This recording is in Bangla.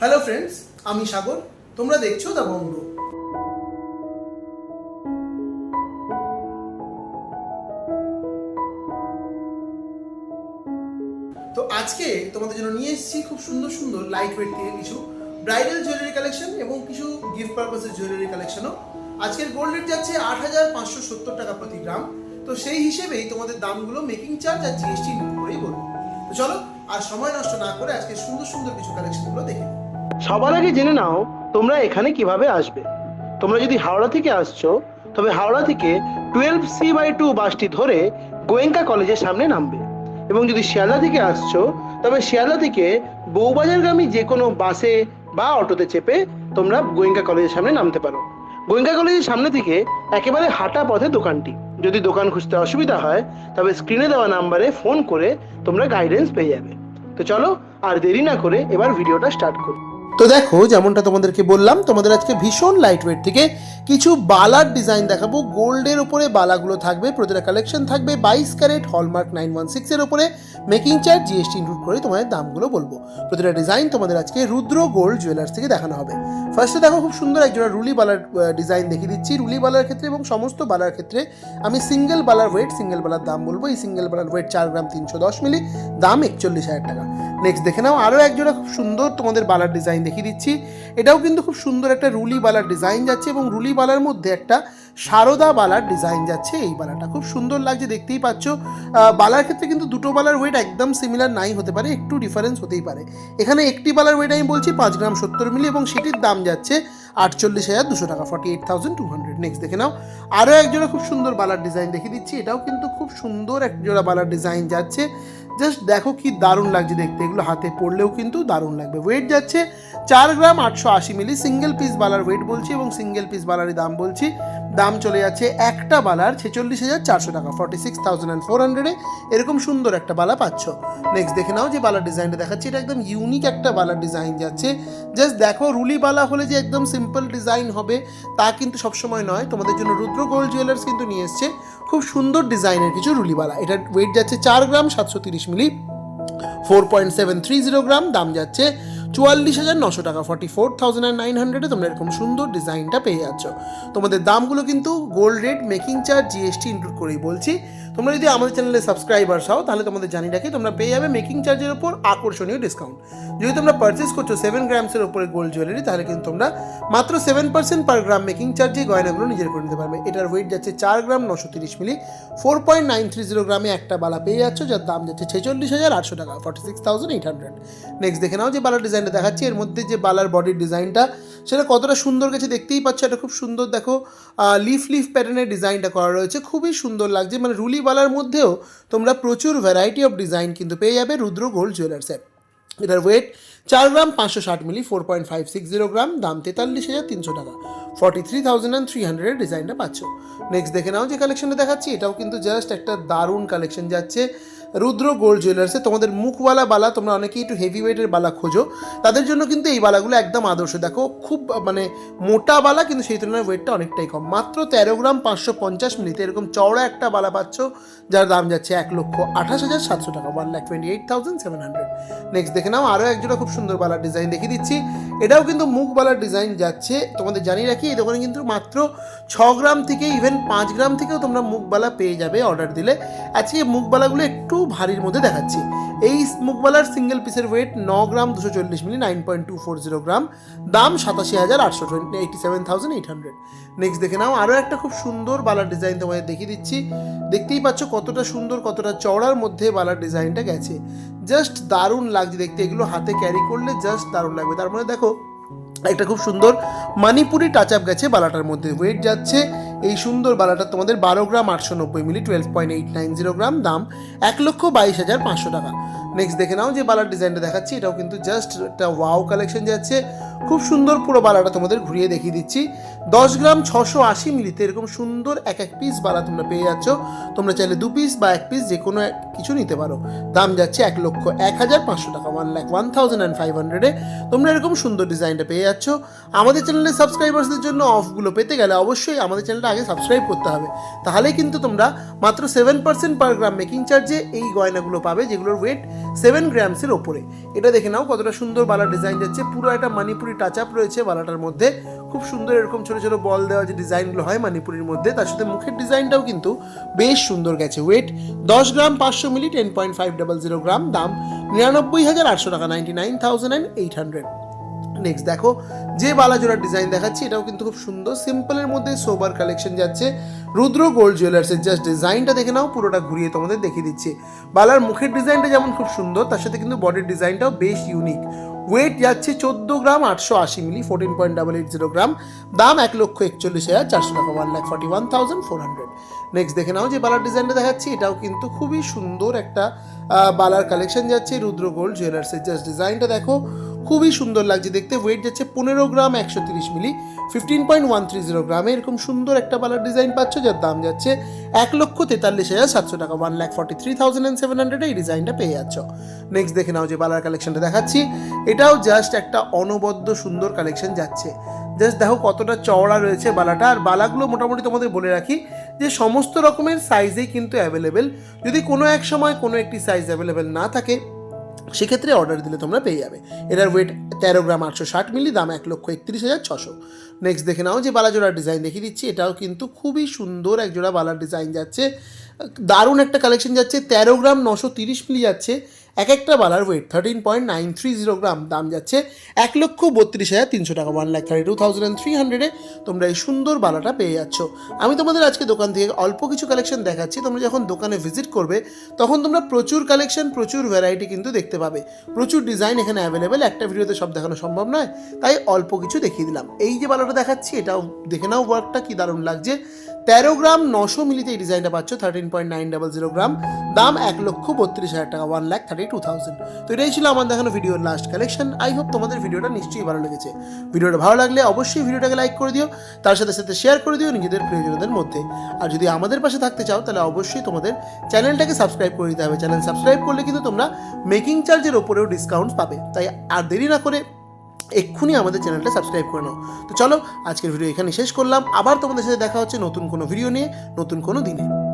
হ্যালো ফ্রেন্ডস আমি সাগর। তোমরা দেখছ দ্য বঙ্গ তো আজকে তোমাদের জন্য নিয়ে এসেছি খুব সুন্দর সুন্দর লাইট ওয়েট থেকে কিছু ব্রাইডাল জুয়েলারি কালেকশন এবং কিছু গিফট পারপাসের জুয়েলারি কালেকশনও আজকের গোল্ড রেট যাচ্ছে আট হাজার পাঁচশো সত্তর টাকা প্রতি গ্রাম তো সেই হিসেবেই তোমাদের দামগুলো মেকিং চার্জ আর জিএসটি করেই বলব। চলো আর সময় নষ্ট না করে আজকে সুন্দর সুন্দর কিছু কালেকশনগুলো দেখে নিই। সবার আগে জেনে নাও তোমরা এখানে কীভাবে আসবে। তোমরা যদি হাওড়া থেকে আসছো, তবে হাওড়া থেকে টুয়েলভ সি বাই টু বাসটি ধরে গোয়েঙ্কা কলেজের সামনে নামবে। এবং যদি শিয়ালদা থেকে আসছো, তবে শিয়ালদা থেকে বউবাজারগামী যে কোনো বাসে বা অটোতে চেপে তোমরা গোয়েঙ্কা কলেজের সামনে নামতে পারো। গোয়েঙ্কা কলেজের সামনে থেকে একেবারে হাঁটা পথে দোকানটি। যদি দোকান খুঁজতে অসুবিধা হয়, তবে স্ক্রিনে দেওয়া নাম্বারে ফোন করে তোমরা গাইডেন্স পেয়ে যাবে। তো চলো আর দেরি না করে এবার ভিডিওটা স্টার্ট করি। তো দেখো, যেমনটা তোমাদেরকে বললাম, তোমাদের আজকে ভীষণ লাইট ওয়েট থেকে কিছু বালার ডিজাইন দেখাবো। গোল্ডের উপরে বালাগুলো থাকবে, প্রতিটা কালেকশন থাকবে বাইশ ক্যারেট হলমার্ক নাইন ওয়ান সিক্সের উপরে। মেকিং চার্জ জিএসটি ইনক্লুড করে তোমাদের দামগুলো বলব। প্রতিটা ডিজাইন তোমাদের আজকে রুদ্র গোল্ড জুয়েলার্স থেকে দেখানো হবে। ফার্স্টে দেখো, খুব সুন্দর একজোড়া রুলি বালার ডিজাইন দেখিয়ে দিচ্ছি। রুলি বালার ক্ষেত্রে এবং সমস্ত বালার ক্ষেত্রে আমি সিঙ্গেল বালার ওয়েট সিঙ্গেল বালার দাম বলব। এই সিঙ্গেল বালার ওয়েট চার গ্রাম তিনশো দশ মিলি দাম একচল্লিশ হাজার টাকা। নেক্সট দেখে নাও, আরও একজোড়া খুব সুন্দর তোমাদের বালার ডিজাইন দেখিয়ে দিচ্ছি। এটাও কিন্তু খুব সুন্দর একটা রুলি বালার ডিজাইন যাচ্ছে এবং রুলি বালার মধ্যে একটা সারদা বালার ডিজাইন যাচ্ছে। এই বালাটা খুব সুন্দর লাগছে, দেখতেই পাচ্ছ। বালার ক্ষেত্রে কিন্তু দুটো বালার ওয়েট একদম সিমিলার নাই হতে পারে, একটু ডিফারেন্স হতেই পারে। এখানে একটি বালার ওয়েট আমি বলছি পাঁচ গ্রাম সত্তর মিলি এবং সেটির দাম যাচ্ছে আটচল্লিশ হাজার দুশো টাকা forty eight thousand two hundred next দেখে নাও। আরও একজোড়া খুব সুন্দর বালার ডিজাইন দেখিয়ে দিচ্ছি। এটাও কিন্তু খুব সুন্দর একজোড়া বালার ডিজাইন যাচ্ছে। জাস্ট দেখো কি দারুণ লাগছে দেখতে। এগুলো হাতে পড়লেও কিন্তু দারুণ লাগবে। ওয়েট যাচ্ছে চার গ্রাম আটশো আশি মিলি সিঙ্গেল পিস বালার ওয়েট বলছি এবং সিঙ্গেল পিস বালারই দাম বলছি। দাম চলে যাচ্ছে একটা বালার ছেচল্লিশ হাজার চারশো টাকা forty six thousand and four হান্ড্রেডে এরকম সুন্দর একটা বালা পাচ্ছ। নেক্সট দেখে নাও যে বালার ডিজাইনটা দেখাচ্ছি। এটা একদম ইউনিক একটা বালার ডিজাইন যাচ্ছে। জাস্ট দেখো, রুলি বালা হলে যে একদম সিম্পল ডিজাইন হবে, তা কিন্তু সবসময় নয়। তোমাদের জন্য রুদ্র গোল্ড জুয়েলার্স কিন্তু নিয়ে এসছে। খুব সুন্দর ডিজাইনের কিছু রুলিবালা এটার ওয়েট যাচ্ছে চার গ্রাম সাতশো তিরিশ milli four point seven three zero gram, দাম যাচ্ছে চুয়াল্লিশ হাজার নশো টাকা forty four thousand and nine হান্ড্রেডে তোমরা এরকম সুন্দর ডিজাইনটা পেয়ে যাচ্ছ। তোমাদের দামগুলো কিন্তু gold rate making charge GST include করেই বলছি। তোমরা যদি আমাদের চ্যানেলে সাবস্ক্রাইবার হও, তাহলে তোমাদের জানিয়ে রাখি তোমরা পেয়ে যাবে মেকিং চার্জের উপর আকর্ষণীয় ডিসকাউন্ট যদি তোমরা পারচেস করছ সেভেন গ্রামসের উপরে গোল্ড জুয়েলারি তাহলে কিন্তু তোমরা মাত্র seven percent per gram making চার্জে গয়নাগুলো নিজের করে নিতে পারবে। এটার ওয়েট যাচ্ছে চার গ্রাম নশো তিরিশ milli four point nine three zero গ্রামে একটা বালা পেয়ে যাচ্ছ, যার দাম যাচ্ছে ছেচল্লিশ হাজার আটশো টাকা forty six thousand eight hundred next দেখে নাও যে বালার ডিজাইনটা দেখাচ্ছি। এর মধ্যে যে বালার বডির ডিজাইনটা সেটা কতটা সুন্দর গেছে দেখতেই পাচ্ছ, এটা খুব সুন্দর দেখো লিফ লিফ প্যাটার্নের ডিজাইনটা করা রয়েছে, খুবই সুন্দর লাগছে মানে রুলিওয়ালার মধ্যেও তোমরা প্রচুর ভ্যারাইটি অফ ডিজাইন কিন্তু পেয়ে যাবে রুদ্র গোল্ড জুয়েলার্সের এটার ওয়েট চার গ্রাম পাঁচশো ষাট milli four point five six zero gram, দাম তেতাল্লিশ হাজার তিনশো টাকা। Forty three thousand and three হান্ড্রেডের ডিজাইনটা পাচ্ছ। নেক্সট দেখে নাও যে কালেকশনটা দেখাচ্ছি, এটাও কিন্তু জাস্ট একটা দারুণ কালেকশন যাচ্ছে। রুদ্র গোল্ড জুয়েলার্সে তোমাদের মুখওয়ালা বালা, তোমরা অনেকেই একটু হেভি ওয়েটের বালা খোঁজো। তাদের জন্য কিন্তু এই বালাগুলো একদম আদর্শ। দেখো, খুব মানে মোটা বালা, কিন্তু সেই তুলনায় ওয়েটটা অনেকটাই কম। মাত্র তেরো গ্রাম পাঁচশো পঞ্চাশ মিলিতে এরকম চওড়া একটা বালা পাচ্ছ, যার দাম যাচ্ছে এক লক্ষ আঠাশ হাজার সাতশো টাকা one lakh twenty eight thousand seven hundred next দেখে নাও, আরও একজোড়া খুব সুন্দর বালার ডিজাইন দেখিয়ে দিচ্ছি। এটাও কিন্তু মুখ বালার ডিজাইন যাচ্ছে। তোমাদের জানিয়ে রাখি, এই দোকানে কিন্তু মাত্র ছ গ্রাম থেকে ইভেন পাঁচ গ্রাম থেকেও তোমরা মুখবালা পেয়ে যাবে অর্ডার দিলে। আজকে মুখবালাগুলো একটু ভারীর মধ্যে দেখাচ্ছি। এই মুখবালার সিঙ্গেল পিসের ওয়েট ন গ্রাম দুশো চল্লিশ milli nine point two four zero gram. দাম সাতাশি হাজার আটশো twenty eighty seven thousand eight hundred next দেখে নাও, আরও একটা খুব সুন্দর বালার ডিজাইন তোমাদের দেখিয়ে দিচ্ছি। দেখতেই পাচ্ছ কতটা সুন্দর, কতটা চওড়ার মধ্যে বালার ডিজাইনটা গেছে। জাস্ট দারুণ লাগছে দেখতে, এগুলো হাতে ক্যারি করলে জাস্ট দারুণ লাগবে। তার মধ্যে দেখো, একটা খুব সুন্দর মানিপুরি টাচ আপ গেছে বালাটার মধ্যে। ওয়েট যাচ্ছে এই সুন্দর বালাটা তোমাদের বারো গ্রাম আটশো নব্বই milli twelve point eight nine zero gram, দাম এক লক্ষ বাইশ হাজার পাঁচশো টাকা। নেক্সট দেখে নাও যে বালার ডিজাইনটা দেখাচ্ছি, এটাও কিন্তু জাস্ট একটা ওয়াও কালেকশন যাচ্ছে। খুব সুন্দর পুরো বালাটা তোমাদের ঘুরিয়ে দেখিয়ে দিচ্ছি। দশ গ্রাম ছশো আশি মিলিতে এরকম সুন্দর এক এক পিস বালা তোমরা পেয়ে যাচ্ছ। তোমরা চাইলে দু পিস বা এক পিস যে কোনো কিছু নিতে পারো। দাম যাচ্ছে এক লক্ষ এক হাজার পাঁচশো টাকা one lakh one thousand and five হান্ড্রেডে তোমরা এরকম সুন্দর ডিজাইনটা পেয়ে যাচ্ছ। আমাদের চ্যানেলের সাবস্ক্রাইবার্সদের জন্য অফগুলো পেতে গেলে অবশ্যই আমাদের চ্যানেলটা চ্যানেলটা আগে সাবস্ক্রাইব করতে হবে। তাহলেই কিন্তু তোমরা মাত্র seven percent per gram making চার্জে এই গয়নাগুলো পাবে, যেগুলোর ওয়েট সেভেন গ্রামসের ওপরে। এটা দেখে নাও কতটা সুন্দর বালার ডিজাইন যাচ্ছে। পুরো একটা মানিপুরি টাচ আপ রয়েছে বালাটার মধ্যে। খুব সুন্দর এরকম ছোটো ছোটো বল দেওয়া যে ডিজাইনগুলো হয় মানিপুরির মধ্যে, তার সাথে মুখের ডিজাইনটাও কিন্তু বেশ সুন্দর গেছে। ওয়েট দশ গ্রাম পাঁচশো milli ten point five double zero gram দাম নিরানব্বই হাজার আটশো টাকা ninety nine thousand and eight hundred next দেখো, যে বালাজোড়ার ডিজাইন দেখাচ্ছি, এটাও কিন্তু খুব সুন্দর। সিম্পলের মধ্যে সোবার কালেকশন যাচ্ছে। রুদ্র গোল্ড জুয়েলার্সের জাস্ট ডিজাইনটা দেখে নাও, পুরোটা ঘুরিয়ে তোমাদের দেখিয়ে দিচ্ছি। বালার মুখের ডিজাইনটা যেমন খুব সুন্দর, তার সাথে কিন্তু বডির ডিজাইনটাও বেশ ইউনিক ওয়েট যাচ্ছে চোদ্দ গ্রাম আটশো আশি milli fourteen point double eight zero gram দাম এক লক্ষ একচল্লিশ হাজার চারশো টাকা one lakh forty one thousand four hundred next দেখে নাও যে বালার ডিজাইনটা দেখাচ্ছি, এটাও কিন্তু খুবই সুন্দর একটা বালার কালেকশন যাচ্ছে। রুদ্র গোল্ড জুয়েলার্সের জাস্ট ডিজাইনটা দেখো। খুবই সুন্দর লাগছে দেখতে। ওয়েট যাচ্ছে পনেরো গ্রাম একশো তিরিশ milli fifteen point one three zero গ্রামে। এরকম সুন্দর একটা বালার ডিজাইন পাচ্ছ, যার দাম যাচ্ছে এক লক্ষ তেতাল্লিশ হাজার সাতশো টাকা। One lakh forty three thousand and seven hundred এই ডিজাইনটা পেয়ে যাচ্ছ। নেক্সট দেখে নাও যে বালার কালেকশনটা দেখাচ্ছি। এটাও জাস্ট একটা অনবদ্য সুন্দর কালেকশন যাচ্ছে। জাস্ট দেখো কতটা চওড়া রয়েছে বালাটা। আর বালাগুলো মোটামুটি তোমাদের বলে রাখি যে সমস্ত রকমের সাইজেই কিন্তু অ্যাভেলেবেল যদি কোনো এক সময় কোনো একটি সাইজ অ্যাভেলেবেল না থাকে সেক্ষেত্রে অর্ডার দিলে তোমরা পেয়ে যাবে। এটার ওয়েট তেরো গ্রাম আটশো ষাট মিলি, দাম এক লক্ষ একত্রিশ হাজার ছশো। নেক্সট দেখে নাও যে বালাজোড়ার ডিজাইন দেখিয়ে দিচ্ছি। এটাও কিন্তু খুবই সুন্দর একজোড়া বালার ডিজাইন যাচ্ছে। দারুণ একটা কালেকশন যাচ্ছে। তেরো গ্রাম নশো তিরিশ মিলি যাচ্ছে। এক একটা বালার weight thirteen point nine three zero gram, দাম যাচ্ছে এক লক্ষ বত্রিশ হাজার তিনশো টাকা one lakh thirty two thousand three হান্ড্রেডে তোমরা এই সুন্দর বালাটা পেয়ে যাচ্ছ। আমি তোমাদের আজকে দোকান থেকে অল্প কিছু কালেকশন দেখাচ্ছি, তোমরা যখন দোকানে ভিজিট করবে, তখন তোমরা প্রচুর কালেকশন প্রচুর ভ্যারাইটি কিন্তু দেখতে পাবে। প্রচুর ডিজাইন এখানে অ্যাভেলেবেল একটা ভিডিওতে সব দেখানো সম্ভব নয়, তাই অল্প কিছু দেখিয়ে দিলাম। এই যে বালাটা দেখাচ্ছি, এটাও দেখে নাও ওয়ার্কটা কি দারুণ লাগছে। তেরো গ্রাম নশো মিলিতে এই ডিজাইনটা পাচ্ছ thirteen point nine double zero gram. দাম এক লক্ষ বত্রিশ হাজার টাকা one lakh thirty two thousand তো এটাই ছিল আমার দেখানো ভিডিওর লাস্ট কালেকশন আই হোপ তোমাদের ভিডিওটা নিশ্চয়ই ভালো লেগেছে। ভিডিওটা ভালো লাগলে অবশ্যই ভিডিওটাকে লাইক করে দিও, তার সাথে সাথে শেয়ার করে দিও নিজেদের প্রিয়জনদের মধ্যে। আর যদি আমাদের পাশে থাকতে চাও, তাহলে অবশ্যই তোমাদের চ্যানেলটাকে সাবস্ক্রাইব করে দিতে হবে। চ্যানেল সাবস্ক্রাইব করলে কিন্তু তোমরা মেকিং চার্জের ওপরেও ডিসকাউন্ট পাবে। তাই আর দেরি না করে এক্ষুনি আমাদের চ্যানেলটা সাবস্ক্রাইব করে নাও। তো চলো, আজকের ভিডিও এখানে শেষ করলাম। আবার তোমাদের সাথে দেখা হচ্ছে নতুন কোনো ভিডিও নিয়ে, নতুন কোনো দিনে।